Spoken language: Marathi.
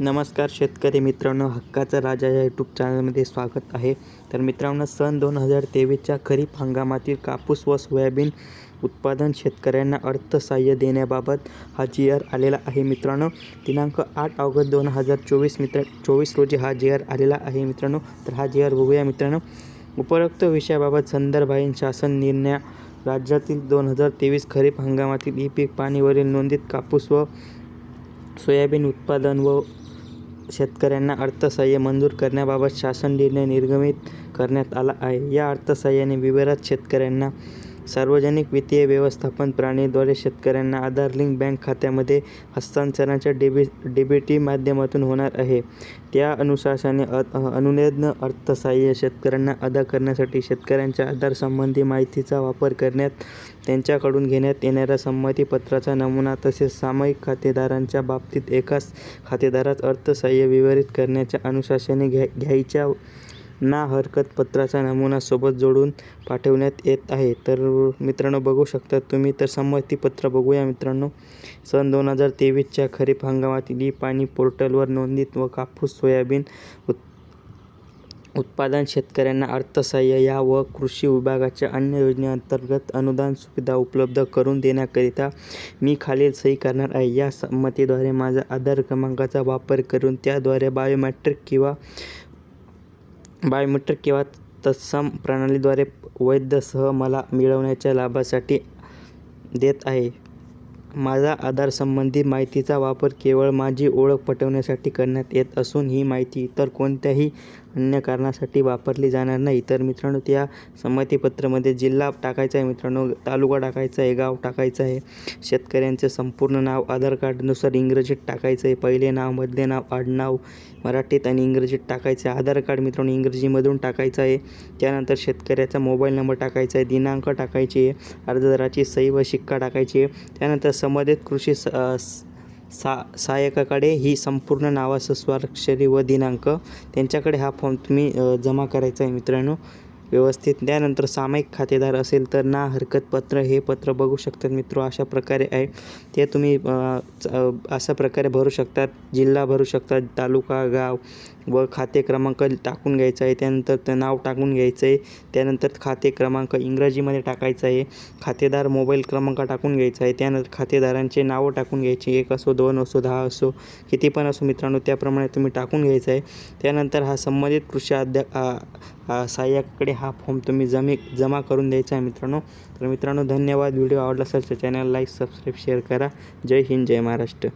नमस्कार शेतकरी मित्रांनो हक्काचा राजा या यूट्यूब चॅनलमध्ये स्वागत आहे. तर मित्रांनो सन दोन हजार तेवीसच्या खरीप हंगामातील कापूस व सोयाबीन उत्पादन शेतकऱ्यांना अर्थसहाय्य देण्याबाबत हा जी आर आलेला आहे मित्रांनो. दिनांक आठ ऑगस्ट दोन हजार चोवीस मित्र चोवीस रोजी हा जी आर आलेला आहे मित्रांनो. तर हा जी आर बघूया मित्रांनो. उपरोक्त विषयाबाबत संदर्भाईन शासन निर्णय राज्यातील दोन हजार तेवीस खरीप हंगामातील ई पीक पाणीवरील नोंदीत कापूस व सोयाबीन उत्पादन व शेतकऱ्यांना अर्थसहाय्य मंजूर करण्याबाबत शासन निर्णय निर्गमित करण्यात आला आहे. या अर्थसहाय्याने विविध शेतकऱ्यांना सार्वजनिक वित्तीय व्यवस्थापन प्रणालीद्वारे शेतकऱ्यांना आधार लिंक बँक खात्यामध्ये हस्तांतरणाच्या डेबि डेबिटी माध्यमातून होणार आहे. त्या अनुशासाने अ अर्थसहाय्य शेतकऱ्यांना अदा करण्यासाठी शेतकऱ्यांच्या आधार संबंधी माहितीचा वापर करण्यात त्यांच्याकडून घेण्यात येणाऱ्या संमतीपत्राचा नमुना तसेच सामायिक खातेदारांच्या बाबतीत एकाच खातेदारास अर्थसहाय्य वितरित करण्याच्या अनुशासने घ्या घ्यायच्या ना हरकत पत्राचा नमुना सोबत जोडून पाठवण्यात येत आहे. तर मित्रांनो बघू शकता तुम्ही. तर संमतीपत्र बघूया मित्रांनो. सन दोन हजार तेवीसच्या खरीप हंगामातील ई पाणी पोर्टलवर नोंदणीत व कापूस सोयाबीन उत् उत्पादन शेतकऱ्यांना अर्थसहाय्य या व कृषी विभागाच्या अन्य योजनेअंतर्गत अनुदान सुविधा उपलब्ध करून देण्याकरिता मी खालील सही करणार आहे. या संमतीद्वारे माझा आधार क्रमांकाचा वापर करून त्याद्वारे बायोमॅट्रिक किंवा बायोमेट्रिक किंवा तत्सम प्रणालीद्वारे वैधसह मला मिळवण्याच्या लाभासाठी देत आहे. माझा आधार संबंधी माहितीचा वापर केवळ माझी ओळख पटवण्यासाठी करण्यात येत असून ही माहिती इतर कोणत्याही अन्य कारणासाठी वापरली जाणार नाही. तर मित्रांनो त्या संमतीपत्रामध्ये जिल्हा टाकायचा आहे मित्रांनो तालुका टाकायचा आहे गाव टाकायचं आहे. शेतकऱ्यांचे संपूर्ण नाव आधार कार्डनुसार इंग्रजीत टाकायचं आहे. पहिले नाव मधले नाव आडनाव मराठीत आणि इंग्रजीत टाकायचं आहे. आधार कार्ड मित्रांनो इंग्रजीमधून टाकायचं आहे. त्यानंतर शेतकऱ्याचा मोबाईल नंबर टाकायचा आहे. दिनांक टाकायची आहे. अर्जदाराची सही व शिक्का टाकायची आहे. त्यानंतर संबंधित कृषी स सा सहाय्यकाकडे ही संपूर्ण नावा स्वाक्षरी व दिनांक. त्यांच्याकडे हा फॉर्म तुम्ही जमा करायचा आहे मित्रांनो. व्यवस्थित त्यानंतर सामायिक खातेदार असेल तर ना हरकत पत्र हे पत्र बघू शकतात मित्र. अशा प्रकारे आहे. ते तुम्ही अशा प्रकारे भरू शकतात. जिल्हा भरू शकतात तालुका गाव व खाते क्रमांक टाकून घ्यायचा आहे. त्यानंतर नाव टाकून घ्यायचं आहे. त्यानंतर खाते क्रमांक इंग्रजीमध्ये टाकायचं आहे. खातेदार मोबाईल क्रमांक टाकून घ्यायचा आहे. त्यानंतर खातेदारांचे नावं टाकून घ्यायची. एक असो दोन असो दहा असो किती पण असो मित्रांनो त्याप्रमाणे तुम्ही टाकून घ्यायचं आहे. त्यानंतर हा संबंधित कृषी अध्या सहाय्यकाकडे हा फॉर्म तुम्ही जमी जमा करून द्यायचा आहे मित्रांनो. तर मित्रांनो धन्यवाद. व्हिडिओ आवडला असेल तर चॅनल लाईक सबस्क्राईब शेअर करा. जय हिंद जय महाराष्ट्र.